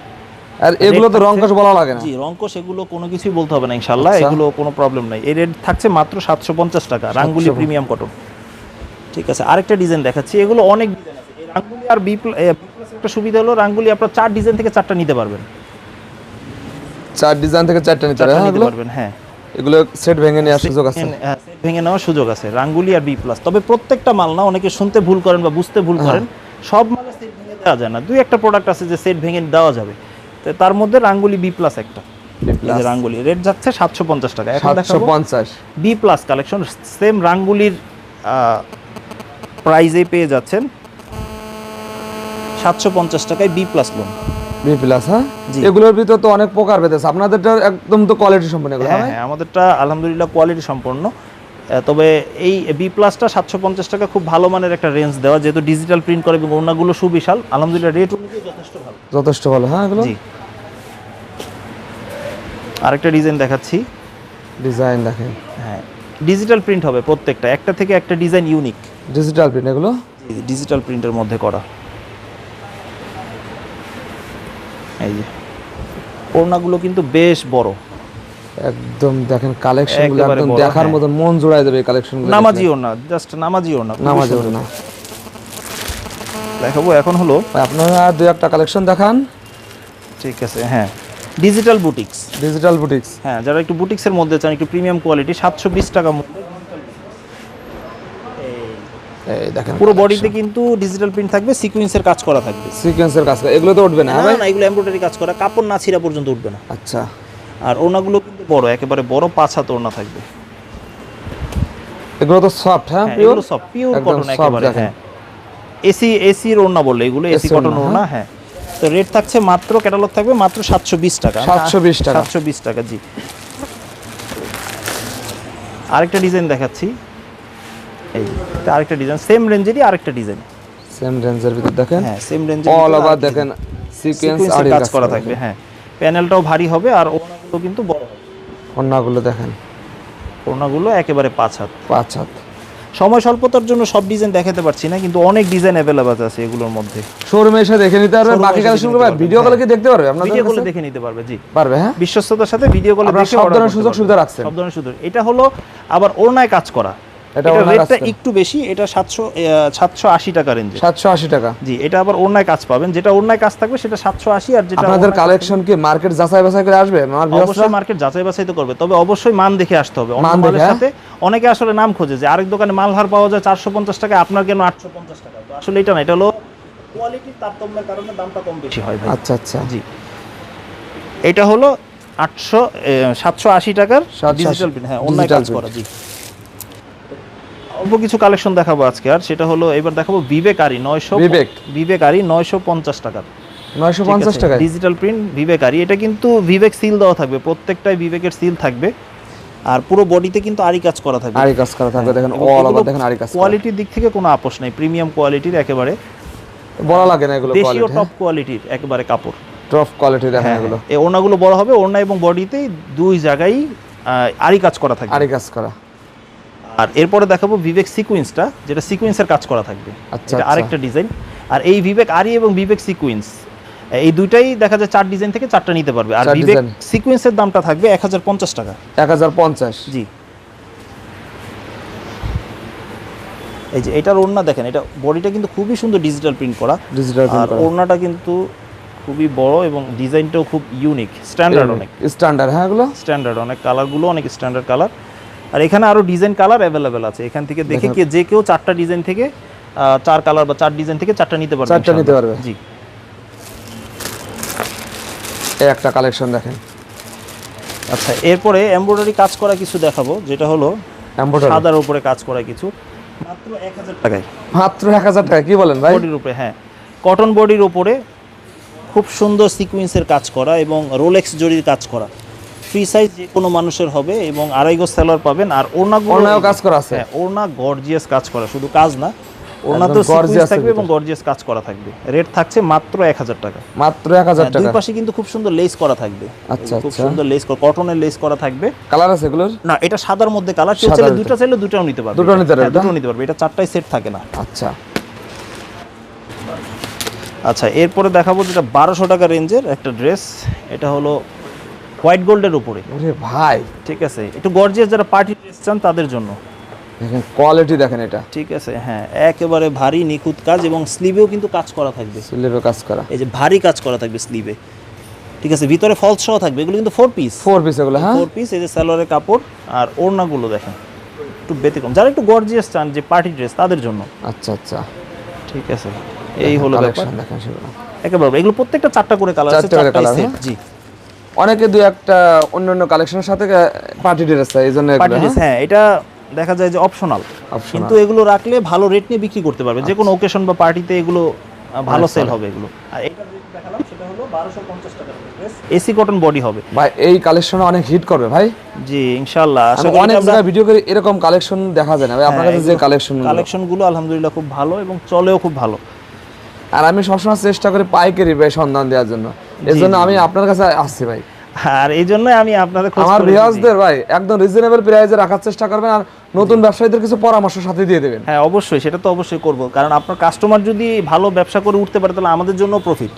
আর এগুলো তো রংকশ বলা লাগে না। জি রঙ্কশ এগুলো কোনো কিছুই বলতে হবে না ইনশাল্লাহ আচ্ছা। এগুলো কোনো প্রবলেম নাই। এই রেট থাকছে মাত্র সাতশো পঞ্চাশ টাকা রাঙ্গুলি প্রিমিয়াম কটন ঠিক আছে আরেকটা ডিজাইন দেখাচ্ছি এগুলো অনেক ডিজাইন রাঙ্গুলি আর বি একটা সুবিধা হলো রাঙ্গুলি আপনার চার ডিজাইন থেকে চারটা নিতে পারবেন। চার ডিজাইন থেকে চারটা নিতে পারে চারটা হ্যাঁ পারবেন হ্যাঁ। এগুলো সেট ভেঙে নেওয়ার সুযোগ আছে। হ্যাঁ, set ভেঙে নেওয়ার সুযোগ আছে রাঙ্গুলি আর বি প্লাস তবে প্রত্যেকটা মাল না অনেকে শুনতে ভুল করেন বা বুঝতে ভুল করেন সব মালে সেট ভেঙে দেওয়া যায় না। দুই একটা প্রোডাক্ট আছে যে সেট ভেঙে দেওয়া যাবে। তো তার মধ্যে রাঙ্গুলি বি প্লাস একটা। রাঙ্গুলি রেট যাচ্ছে সাতশো পঞ্চাশ টাকা। সাতশো পঞ্চাশ। বি প্লাস কালেকশন সেম রাঙ্গুলির প্রাইজে পেয়ে যাচ্ছেন। সাতশো পঞ্চাশ টাকায় B plus lawn B plus হ্যাঁ। এগুলোর ভিতর তো অনেক প্রকার পেতেছে আপনাদেরটা একদম তো কোয়ালিটি সম্পন্ন এগুলো হ্যাঁ হ্যাঁ হ্যাঁ আমাদেরটা আলহামদুলিল্লাহ কোয়ালিটি সম্পন্ন। তবে এই বি প্লাসটা সাতশো পঞ্চাশ টাকা খুব ভালো মানের একটা রেঞ্জ দেওয়া যেহেতু ডিজিটাল প্রিন্ট করে এবং অন্যগুলো সুবিশাল। আলহামদুলিল্লাহ রেট যথেষ্ট ভালো। যথেষ্ট ভালো হ্যাঁ এগুলো? জি। আরেকটা ডিজাইন দেখাচ্ছি। ডিজাইন দেখেন। হ্যাঁ ডিজিটাল প্রিন্ট হবে প্রত্যেকটা। একটা থেকে একটা ডিজাইন ইউনিক ডিজিটাল প্রিন্ট এগুলো? ডিজিটাল প্রিন্টের মধ্যে করা। এই যে। ওড়নাগুলো কিন্তু বেশ বড়। একদম দেখেন কালেকশনগুলো একেবারে একদম দেখার হ্যাঁ। মতন মন জোড়ায় দেবে কালেকশনগুলো নামাজি ওড়না জাস্ট নামাজি ওড়না নামাজ সুন্দর। না দেখাবো এখন হলো। আপনারা দুই একটা কালেকশন দেখান। ঠিক আছে হ্যাঁ। ডিজিটাল বুটিক্স ডিজিটাল বুটিক্স হ্যাঁ যারা একটু বুটিক্সের মধ্যে চান একটু প্রিমিয়াম কোয়ালিটি সাতশো বিশ টাকা মূল্য। এই দেখেন। পুরো বডিতে কিন্তু ডিজিটাল প্রিন্ট থাকবে সিকুয়েন্সের কাজ করা থাকবে। সিকোয়েন্সের কাজ করে। এগুলো তো উঠবে না না এগুলো এমব্রয়ডারি কাজ করা কাপড় না ছিঁড়া পর্যন্ত উঠবে না। আচ্ছা। আর ওড়নাগুলো কিন্তু বড় একেবারে বড় পাঁচ হাত ওড়না থাকবে। এগুলো তো সফট হ্যাঁ পিওর সব পিওর কটন একেবারে হ্যাঁ। এসি এসির ওড়না বললে এগুলো এসি কটন ওড়না, ওড়না হ্যাঁ। তো রেট থাকছে মাত্র ক্যাটালগ থাকবে মাত্র সাতশো বিশ টাকা। 720 টাকা। সাতশো বিশ টাকা জি। আরেকটা ডিজাইন দেখাচ্ছি। এই এটা আরেকটা ডিজাইন সেম রেঞ্জেরই আরেকটা ডিজাইন সেম রেঞ্জের ভিতর দেখেন? হ্যাঁ সেম রেঞ্জের অল ওভার দেখেন সিকোয়েন্স আর কাজ করা থাকবে হ্যাঁ। প্যানেলটাও ভারী হবে আর ওড়নাগুলো কিন্তু বড় হবে। দেখেন। ওড়নাগুলো একেবারে পাঁচ হাত। পাঁচ হাত। সময় স্বল্পতার জন্য সব ডিজাইন দেখাতে পারছি না কিন্তু অনেক ডিজাইন অ্যাভেলেবল আছে এগুলোর মধ্যে। শোরুমে এসে দেখে নিতে পারবে বাকি কালেকশন নিতে ভিডিও কলে কি দেখতে পারবে? আপনাদের ভিডিও কলে দেখে নিতে পারবে জি। পারবে হ্যাঁ? বিশ্বস্ততার সাথে ভিডিও কলে আপনারা দেখে সব ধরনের সুযোগ সুবিধা রাখছেন। সব ধরনের সুযোগ। এটা হলো আবার ওড়নায় কাজ করা। এটা রেটটা একটু বেশি এটা সাতশো সাতশো আশি টাকা রেঞ্জে সাতশো আশি টাকা। জি এটা আবার ওড়নায় কাজ পাবেন। যেটা ওড়নায় কাজ থাকবে সেটা সাতশো আশি আর যেটা আপনাদের কালেকশন কি মার্কেট যাচাই বাছাই করে আসবে? অবশ্যই মার্কেট যাচাই বাছাই তো করবে। তবে অবশ্যই মান দেখে আসতে হবে। অন্য মান দেখে, হ্যাঁ? সাথে অনেকে আসলে নাম খোঁজে যে আরেক দোকানে মাল হার পাওয়া যায় চারশো পঞ্চাশ টাকা আপনার কেন আটশো পঞ্চাশ টাকা? তো আসলে এটা না এটা হলো কোয়ালিটির তারতম্যের কারণে দামটা কম বেশি হয় আচ্ছা আচ্ছা। জি। এটা হলো আটশো সাতশো আশি টাকার ডিজিটাল প্রিন্ট হ্যাঁ অন্যায় কাজ করা জি। অল্প কিছু কালেকশন দেখাবো আজকে। আর সেটা হলো এবার দেখাবো বিবেকারি নয়শো বিবেক। বিবেকারি নয়শো পঞ্চাশ টাকার। নয়শো পঞ্চাশ টাকায়? ডিজিটাল প্রিন্ট বিবেকারি এটা কিন্তু বিবেক সিল দেওয়া থাকবে প্রত্যেকটাই বিবেকের সিল থাকবে। আর পুরো বডিতে কিন্তু আরি কাজ করা থাকবে। আরি কাজ করা থাকবে দেখেন অল ওভার দেখেন আরি কাজ কোয়ালিটির দিক থেকে কোনো আপোষ নাই প্রিমিয়াম কোয়ালিটির একেবারে। বড় লাগে না এগুলো দেশীয় টপ কোয়ালিটির একেবারে কাপড়। টপ কোয়ালিটি দেখেন হ্যাঁ এগুলো। এই ওড়নাগুলো বড় হবে ওড়না এবং বডিতেই দুই জায়গায় আরি কাজ করা থাকবে। আরি কাজ করা। আর এরপরে দেখাবো বিবেক সিকুয়েন্সটা যেটা সিকুয়েন্সের কাজ করা থাকবে। আচ্ছা, আচ্ছা। আরেকটা ডিজাইন আর এই বিবেক আরি এবং বিবেক সিকুয়েন্স এই দুইটাই দেখা যায় চার ডিজাইন থেকে চারটা নিতে পারবে। আর বিবেক সিকুয়েন্সের দামটা থাকবে এক হাজার পঞ্চাশ টাকা। এক হাজার পঞ্চাশ। জি। এই যে এটার ওড়না দেখেন এটা বডিটা কিন্তু খুবই সুন্দর ডিজিটাল প্রিন্ট করা। ডিজিটাল আর ওড়নাটা কিন্তু খুবই বড় এবং ডিজাইনটাও খুব ইউনিক স্ট্যান্ডার্ড অনেক। স্ট্যান্ডার্ড হ্যাঁ এগুলো? স্ট্যান্ডার্ড অনেক কালারগুলো অনেক স্ট্যান্ডার্ড কালার আর এখানে আরও ডিজাইন কালার অ্যাভেলেবেল আছে। এখান থেকে দেখে কে যে কেউ চারটা ডিজাইন থেকে চার কালার বা চার ডিজাইন থেকে চারটা নিতে পারবে চারটা নিতে পারবে। জি। এই একটা কালেকশন দেখেন। আচ্ছা এরপরে এমব্রয়ডারি কাজ করা কিছু দেখাবো যেটা হলো সাদার উপরে কাজ করা কিছু। মাত্র এক হাজার টাকায়। মাত্র এক হাজার টাকা কি বলেন ভাই? বডির উপরে হ্যাঁ। কটন বডির উপরে খুব সুন্দর সিকুয়েন্সের কাজ করা এবং রোলেক্স জরির কাজ করা। ফ্রি সাইজ যে কোনো মানুষের হবে এবং আড়াই গজ সেলার পাবেন। আর ওড়নাগুলো ওড়নায়ও কাজ করা আছে? হ্যাঁ ওড়না গর্জিয়াস কাজ করা শুধু কাজ না। ওড়না তো এর থাকবে এবং গর্জিয়াস কাজ করা থাকবে। রেট থাকছে মাত্র এক হাজার টাকা। মাত্র এক হাজার হ্যাঁ, দুই পাশে কিন্তু খুব সুন্দর লেস করা থাকবে। আচ্ছা, খুব আচ্ছা। সুন্দর লেস করা কটনের লেস করা থাকবে। কালার আছে এগুলোর? না এটা সাদার মধ্যে কালার কেউ চাইলে। দুটো চাইলে দুটাও নিতে পারবে। দুটো নিতে পারবে, হ্যাঁ, দুটো নিতে পারবে। এটা চারটাই সেট থাকে না। আচ্ছা। আচ্ছা এরপরে দেখাবো যেটা বারোশো টাকা রেঞ্জের একটা ড্রেস এটা হলো হোয়াইট গোল্ডের উপরে। ওরে ভাই। ঠিক আছে একটু গর্জিয়াস যারা পার্টি ড্রেস চান তাদের জন্য। দেখেন কোয়ালিটি দেখেন এটা। ঠিক আছে হ্যাঁ একেবারে ভারী নিখুঁত কাজ এবং স্লিভেও কিন্তু কাজ করা থাকবে। স্লিভে কাজ করা। এই যে ভারী কাজ করা থাকবে স্লিভে ঠিক আছে ভিতরে ফলস সহ থাকবে এগুলো কিন্তু ফোর পিস ফোর পিস এগুলো হ্যাঁ? ফোর পিস এই যে সালোয়ারের কাপড় আর ওড়নাগুলো দেখেন একটু ব্যতিক্রম। যারা একটু গর্জিয়াস চান যে পার্টি ড্রেস তাদের জন্য। আচ্ছা আচ্ছা। ঠিক আছে এই হলো ব্যাপার। দেখেন একেবারে এগুলো প্রত্যেকটা চারটা করে কালার আছে চারটা হ্যাঁ? জি। অনেকে দুই একটা অন্যান্য কালেকশনের সাথে পার্টি ড্রেস চাই এই জন্য পার্টি ড্রেস হ্যাঁ? এটা দেখা যায় যে অপশনাল কিন্তু এগুলো রাখলে ভালো রেট নিয়ে বিক্রি করতে পারবে। যে কোনো ওকেশন বা পার্টিতে এগুলো ভালো সেল হবে এগুলো। আর এটা যেটা দেখালাম সেটা হলো 1250 টাকার ড্রেস এসি কটন বডি হবে। ভাই এই কালেকশন অনেক হিট করবে ভাই। জি ইনশাআল্লাহ। অনেক জায়গায় ভিডিও করে এরকম কালেকশন দেখা যায় না। ভাই আপনার কাছে যে কালেকশন কালেকশনগুলো আলহামদুলিল্লাহ খুব ভালো এবং চলেও খুব ভালো। আর আমি সবসময় চেষ্টা করি পাইকারি ভাই সন্ধান দেওয়ার জন্য। এর জন্য আমি আপনার কাছে আসছি ভাই। আর এই জন্য আমি আপনাদের আমার ভিউয়ার্সদের ভাই একদম রিজনেবল প্রাইসে রাখার চেষ্টা করবেন আর নতুন ব্যবসায়ীদের কিছু পরামর্শ সাথে দিয়ে দেবেন। হ্যাঁ অবশ্যই সেটা তো অবশ্যই করব। কারণ আপনার কাস্টমার যদি ভালো ব্যবসা করে উঠতে পারে তাহলে আমাদের জন্য প্রফিট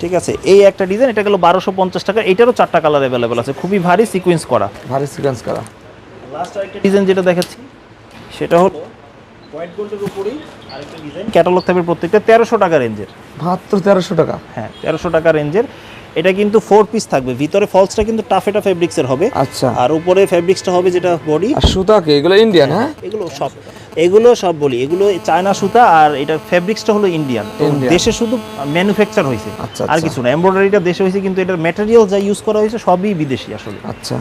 ঠিক আছে? এই একটা ডিজাইন এটা গেল বারোশো পঞ্চাশ টাকা এটারও চারটা কালার অ্যাভেলেবেল আছে। খুবই ভারী সিকোয়েন্স করা। ভারী সিকোয়েন্স করা। লাস্ট আরেকটা ডিজাইন যেটা দেখাচ্ছি সেটা হলো হোয়াইট গোল্ডের উপরেই আরেকটা ডিজাইন ক্যাটালগ থাকবে প্রত্যেকটা তেরোশো টাকা রেঞ্জের মাত্র তেরোশো টাকা? হ্যাঁ তেরোশো টাকা রেঞ্জের এটা কিন্তু ফোর পিস থাকবে। ভিতরে ফলসটা কিন্তু টাফেটা ফেব্রিক্সের হবে। আচ্ছা। আর উপরে ফেব্রিক্সটা হবে যেটা বডি আর সুতা কি? এগুলো ইন্ডিয়ান হ্যাঁ? এগুলো সব এগুলো সব বলি। এগুলো চায়না সুতা আর এটা ফেব্রিক্সটা হলো ইন্ডিয়ান। দেশে শুধু ম্যানুফ্যাকচার হয়েছে আচ্ছা, আর আচ্ছা। কিছু না এমব্রয়ডারিটা দেশে হয়েছে কিন্তু এটার ম্যাটেরিয়াল যা ইউজ করা হয়েছে সবই বিদেশি আসলে। আচ্ছা।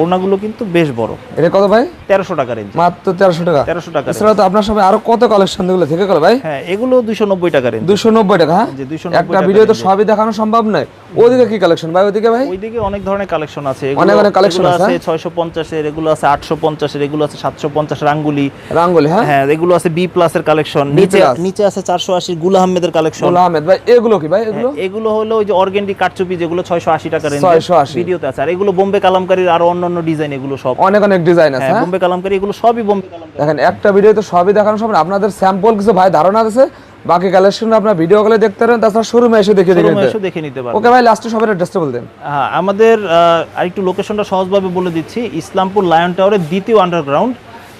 ওড়নাগুলো কিন্তু বেশ বড়। এটা কত ভাই? তেরোশো টাকা রেঞ্জ মাত্র তেরোশো টাকা। তেরোশো টাকা এছাড়া তো আপনার সবাই আরও কত কালেকশন থেকে গেল ভাই? হ্যাঁ এগুলো দুইশো নব্বই টাকা রেঞ্জ দুশো নব্বই টাকা হ্যাঁ? যে 290 একটা ভিডিও তো সবই দেখানো সম্ভব নয়। ওদিকে কি কালেকশন ভাই ওদিকে ভাই? ওইদিকে অনেক ধরনের কালেকশন আছে। অনেক অনেক এগুলো আছে, আছে ছয়শো পঞ্চাশের এগুলো আছে আটশো পঞ্চাশের এগুলো আছে সাতশো পঞ্চাশ রাঙ্গুলি। রাঙ্গুলি হ্যাঁ? হ্যাঁ এগুলো আছে বি প্লাসের কালেকশন নিচে নিচে আছে চারশো আশি গুল আহমেদের কালেকশন গোলাম আহমেদ ভাই এগুলো কি ভাই এগুলো? এগুলো হলো ওই যে অর্গেন্ডি কাটচুপি যেগুলো ছয়শো আশি টাকা রেঞ্জ 680 ভিডিওতে আছে। আর এগুলো বোম্বে কালামকারীর আরও অন্যান্য ডিজাইন এগুলো সব। অনেক অনেক ডিজাইন আছে হ্যাঁ হ্যাঁ? বোম্বে কালামকারী এগুলো সবই বোম্বে কালামকারী। দেখেন একটা সবই দেখানো না। আপনাদের স্যাম্পল কিছু ভাই ধারণা আছে? বাকি কালেকশন আপনার ভিডিও দেখতে পারেন তাছাড়া শোরুমে এসে দেখে দেখে নিতে এসে দেখে নিতে পারবে ওকে ভাই লাস্টে সবাই অ্যাড্রেসটা হ্যাঁ আমাদের আরেকটু লোকেশনটা সহজভাবে বলে দিচ্ছি। ইসলামপুর লায়ন টাওয়ারের দ্বিতীয় আন্ডারগ্রাউন্ড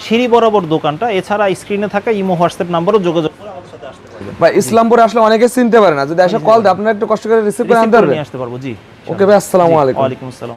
সিঁড়ি বরাবর দোকানটা। এছাড়া স্ক্রিনে থাকা ইমো হোয়াটসঅ্যাপ নাম্বারও যোগাযোগ করে আমাদের সাথে আসতে পারবেন। ভাই ইসলামপুরে আসলে অনেকে চিনতে পারে না। যদি এসে কল দেয় আপনারা একটু কষ্ট করে রিসিভ করে আনতে পারবেন। আসতে পারব জি। ওকে ভাই আসসালামু আলাইকুম। আসসালাম।